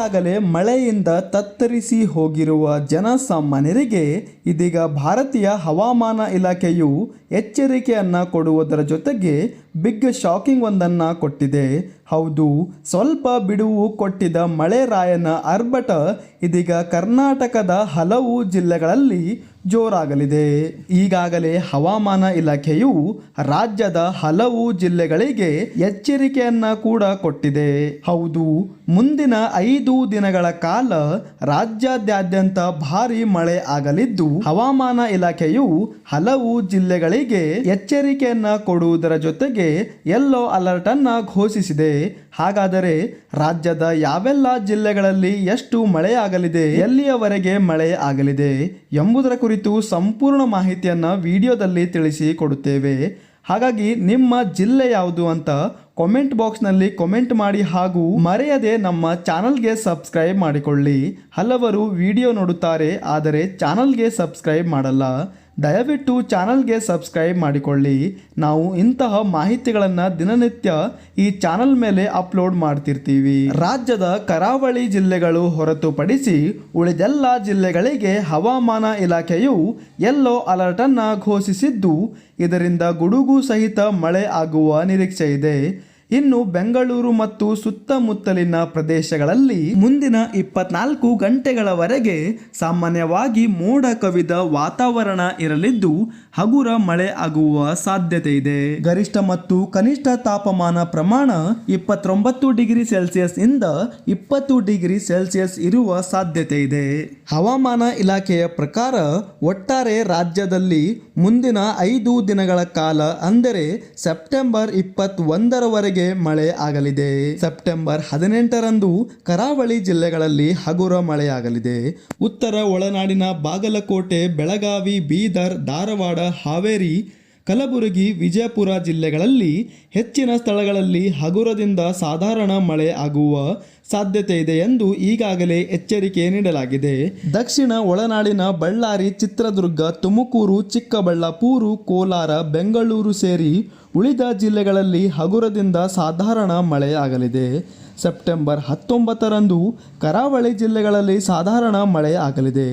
ಈಗಾಗಲೇ ಮಳೆಯಿಂದ ತತ್ತರಿಸಿ ಹೋಗಿರುವ ಜನಸಾಮಾನ್ಯರಿಗೆ ಇದೀಗ ಭಾರತೀಯ ಹವಾಮಾನ ಇಲಾಖೆಯು ಎಚ್ಚರಿಕೆಯನ್ನು ಕೊಡುವುದರ ಜೊತೆಗೆ ಬಿಗ್ ಶಾಕಿಂಗ್ ಒಂದನ್ನು ಕೊಟ್ಟಿದೆ. ಹೌದು, ಸ್ವಲ್ಪ ಬಿಡುವು ಕೊಟ್ಟಿದ್ದ ಮಳೆ ರಾಯನ ಆರ್ಭಟ ಇದೀಗ ಕರ್ನಾಟಕದ ಹಲವು ಜಿಲ್ಲೆಗಳಲ್ಲಿ ಜೋರಾಗಲಿದೆ. ಈಗಾಗಲೇ ಹವಾಮಾನ ಇಲಾಖೆಯು ರಾಜ್ಯದ ಹಲವು ಜಿಲ್ಲೆಗಳಿಗೆ ಎಚ್ಚರಿಕೆಯನ್ನ ಕೂಡ ಕೊಟ್ಟಿದೆ. ಹೌದು, ಮುಂದಿನ ಐದು ದಿನಗಳ ಕಾಲ ರಾಜ್ಯಾದ್ಯಂತ ಭಾರಿ ಮಳೆ ಆಗಲಿದ್ದು, ಹವಾಮಾನ ಇಲಾಖೆಯು ಹಲವು ಜಿಲ್ಲೆಗಳಿಗೆ ಎಚ್ಚರಿಕೆಯನ್ನ ಕೊಡುವುದರ ಜೊತೆಗೆ ಯೆಲ್ಲೋ ಅಲರ್ಟ್ ಅನ್ನ ಘೋಷಿಸಿದೆ. ಹಾಗಾದರೆ ರಾಜ್ಯದ ಯಾವೆಲ್ಲ ಜಿಲ್ಲೆಗಳಲ್ಲಿ ಎಷ್ಟು ಮಳೆಯಾಗಲಿದೆ, ಎಲ್ಲಿಯವರೆಗೆ ಮಳೆ ಆಗಲಿದೆ ಎಂಬುದರ ಕುರಿತು ಸಂಪೂರ್ಣ ಮಾಹಿತಿಯನ್ನು ವಿಡಿಯೋದಲ್ಲಿ ತಿಳಿಸಿ ಕೊಡುತ್ತೇವೆ. ಹಾಗಾಗಿ ನಿಮ್ಮ ಜಿಲ್ಲೆ ಯಾವುದು ಅಂತ ಕಾಮೆಂಟ್ ಬಾಕ್ಸ್ನಲ್ಲಿ ಕಾಮೆಂಟ್ ಮಾಡಿ ಹಾಗೂ ಮರೆಯದೆ ನಮ್ಮ ಚಾನಲ್ಗೆ ಸಬ್ಸ್ಕ್ರೈಬ್ ಮಾಡಿಕೊಳ್ಳಿ. ಹಲವರು ವಿಡಿಯೋ ನೋಡುತ್ತಾರೆ, ಆದರೆ ಚಾನಲ್ಗೆ ಸಬ್ಸ್ಕ್ರೈಬ್ ಮಾಡಲ್ಲ. ದಯವಿಟ್ಟು ಚಾನಲ್ಗೆ ಸಬ್ಸ್ಕ್ರೈಬ್ ಮಾಡಿಕೊಳ್ಳಿ. ನಾವು ಇಂತಹ ಮಾಹಿತಿಗಳನ್ನು ದಿನನಿತ್ಯ ಈ ಚಾನಲ್ ಮೇಲೆ ಅಪ್ಲೋಡ್ ಮಾಡ್ತಿರ್ತೀವಿ. ರಾಜ್ಯದ ಕರಾವಳಿ ಜಿಲ್ಲೆಗಳು ಹೊರತುಪಡಿಸಿ ಉಳಿದೆಲ್ಲ ಜಿಲ್ಲೆಗಳಿಗೆ ಹವಾಮಾನ ಇಲಾಖೆಯು ಎಲ್ಲೋ ಅಲರ್ಟ್ ಅನ್ನ ಘೋಷಿಸಿದ್ದು. ಇದರಿಂದ ಗುಡುಗು ಸಹಿತ ಮಳೆ ಆಗುವ ನಿರೀಕ್ಷೆ ಇದೆ. ಇನ್ನು ಬೆಂಗಳೂರು ಮತ್ತು ಸುತ್ತಮುತ್ತಲಿನ ಪ್ರದೇಶಗಳಲ್ಲಿ ಮುಂದಿನ ಇಪ್ಪತ್ನಾಲ್ಕು ಗಂಟೆಗಳವರೆಗೆ ಸಾಮಾನ್ಯವಾಗಿ ಮೋಡ ಕವಿದ ವಾತಾವರಣ ಇರಲಿದ್ದು ಹಗುರ ಮಳೆ ಆಗುವ ಸಾಧ್ಯತೆ ಇದೆ. ಗರಿಷ್ಠ ಮತ್ತು ಕನಿಷ್ಠ ತಾಪಮಾನ ಪ್ರಮಾಣ ಇಪ್ಪತ್ತೊಂಬತ್ತು ಡಿಗ್ರಿ ಸೆಲ್ಸಿಯಸ್ ಇಂದ ಇಪ್ಪತ್ತು ಡಿಗ್ರಿ ಸೆಲ್ಸಿಯಸ್ ಇರುವ ಸಾಧ್ಯತೆ ಇದೆ. ಹವಾಮಾನ ಇಲಾಖೆಯ ಪ್ರಕಾರ ಒಟ್ಟಾರೆ ರಾಜ್ಯದಲ್ಲಿ ಮುಂದಿನ ಐದು ದಿನಗಳ ಕಾಲ, ಅಂದರೆ ಸೆಪ್ಟೆಂಬರ್ ಇಪ್ಪತ್ತೊಂದರವರೆಗೆ ಮಳೆ ಆಗಲಿದೆ. ಸೆಪ್ಟೆಂಬರ್ ಹದಿನೆಂಟರಂದು ಕರಾವಳಿ ಜಿಲ್ಲೆಗಳಲ್ಲಿ ಹಗುರ ಮಳೆಯಾಗಲಿದೆ. ಉತ್ತರ ಒಳನಾಡಿನ ಬಾಗಲಕೋಟೆ, ಬೆಳಗಾವಿ, ಬೀದರ್, ಧಾರವಾಡ, ಹಾವೇರಿ ಕಲಬುರಗಿ, ವಿಜಯಪುರ ಜಿಲ್ಲೆಗಳಲ್ಲಿ ಹೆಚ್ಚಿನ ಸ್ಥಳಗಳಲ್ಲಿ ಹಗುರದಿಂದ ಸಾಧಾರಣ ಮಳೆ ಆಗುವ ಸಾಧ್ಯತೆ ಇದೆ ಎಂದು ಈಗಾಗಲೇ ಎಚ್ಚರಿಕೆ ನೀಡಲಾಗಿದೆ. ದಕ್ಷಿಣ ಒಳನಾಡಿನ ಬಳ್ಳಾರಿ, ಚಿತ್ರದುರ್ಗ, ತುಮಕೂರು, ಚಿಕ್ಕಬಳ್ಳಾಪುರ, ಕೋಲಾರ, ಬೆಂಗಳೂರು ಸೇರಿ ಉಳಿದ ಜಿಲ್ಲೆಗಳಲ್ಲಿ ಹಗುರದಿಂದ ಸಾಧಾರಣ ಮಳೆಯಾಗಲಿದೆ. ಸೆಪ್ಟೆಂಬರ್ ಹತ್ತೊಂಬತ್ತರಂದು ಕರಾವಳಿ ಜಿಲ್ಲೆಗಳಲ್ಲಿ ಸಾಧಾರಣ ಮಳೆ ಆಗಲಿದೆ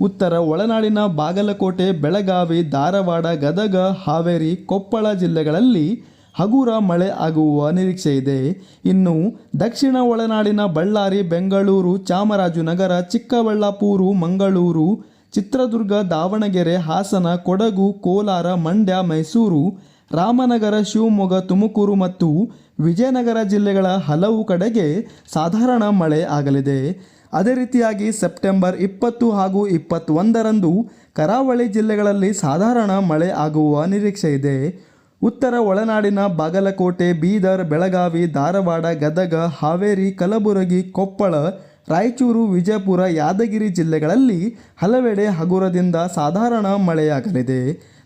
ಉತ್ತರ ಒಳನಾಡಿನ ಬಾಗಲಕೋಟೆ, ಬೆಳಗಾವಿ, ಧಾರವಾಡ, ಗದಗ, ಹಾವೇರಿ, ಕೊಪ್ಪಳ ಜಿಲ್ಲೆಗಳಲ್ಲಿ ಹಗುರ ಮಳೆ ಆಗುವ ನಿರೀಕ್ಷೆ ಇದೆ. ಇನ್ನು ದಕ್ಷಿಣ ಒಳನಾಡಿನ ಬಳ್ಳಾರಿ, ಬೆಂಗಳೂರು, ಚಾಮರಾಜನಗರ, ಚಿಕ್ಕಬಳ್ಳಾಪುರ, ಮಂಗಳೂರು, ಚಿತ್ರದುರ್ಗ, ದಾವಣಗೆರೆ, ಹಾಸನ, ಕೊಡಗು, ಕೋಲಾರ, ಮಂಡ್ಯ, ಮೈಸೂರು ರಾಮನಗರ, ಶಿವಮೊಗ್ಗ, ತುಮಕೂರು ಮತ್ತು ವಿಜಯನಗರ ಜಿಲ್ಲೆಗಳ ಹಲವು ಕಡೆಗೆ ಸಾಧಾರಣ ಮಳೆ ಆಗಲಿದೆ. ಅದೇ ರೀತಿಯಾಗಿ ಸೆಪ್ಟೆಂಬರ್ ಇಪ್ಪತ್ತು ಹಾಗೂ ಇಪ್ಪತ್ತೊಂದರಂದು ಕರಾವಳಿ ಜಿಲ್ಲೆಗಳಲ್ಲಿ ಸಾಧಾರಣ ಮಳೆ ಆಗುವ ನಿರೀಕ್ಷೆ ಇದೆ. ಉತ್ತರ ಒಳನಾಡಿನ ಬಾಗಲಕೋಟೆ, ಬೀದರ್, ಬೆಳಗಾವಿ, ಧಾರವಾಡ, ಗದಗ, ಹಾವೇರಿ, ಕಲಬುರಗಿ, ಕೊಪ್ಪಳ, ರಾಯಚೂರು, ವಿಜಯಪುರ, ಯಾದಗಿರಿ ಜಿಲ್ಲೆಗಳಲ್ಲಿ ಹಲವೆಡೆ ಹಗುರದಿಂದ ಸಾಧಾರಣ ಮಳೆಯಾಗಲಿದೆ.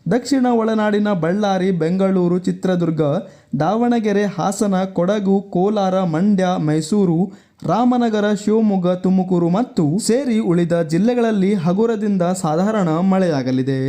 ದಕ್ಷಿಣ ಒಳನಾಡಿನ ಬಳ್ಳಾರಿ, ಬೆಂಗಳೂರು, ಚಿತ್ರದುರ್ಗ, ದಾವಣಗೆರೆ, ಹಾಸನ, ಕೊಡಗು, ಕೋಲಾರ, ಮಂಡ್ಯ, ಮೈಸೂರು, ರಾಮನಗರ, ಶಿವಮೊಗ್ಗ, ತುಮಕೂರು ಮತ್ತು ಸೇರಿ ಉಳಿದ ಜಿಲ್ಲೆಗಳಲ್ಲಿ ಹಗುರದಿಂದ ಸಾಧಾರಣ ಮಳೆಯಾಗಲಿದೆ.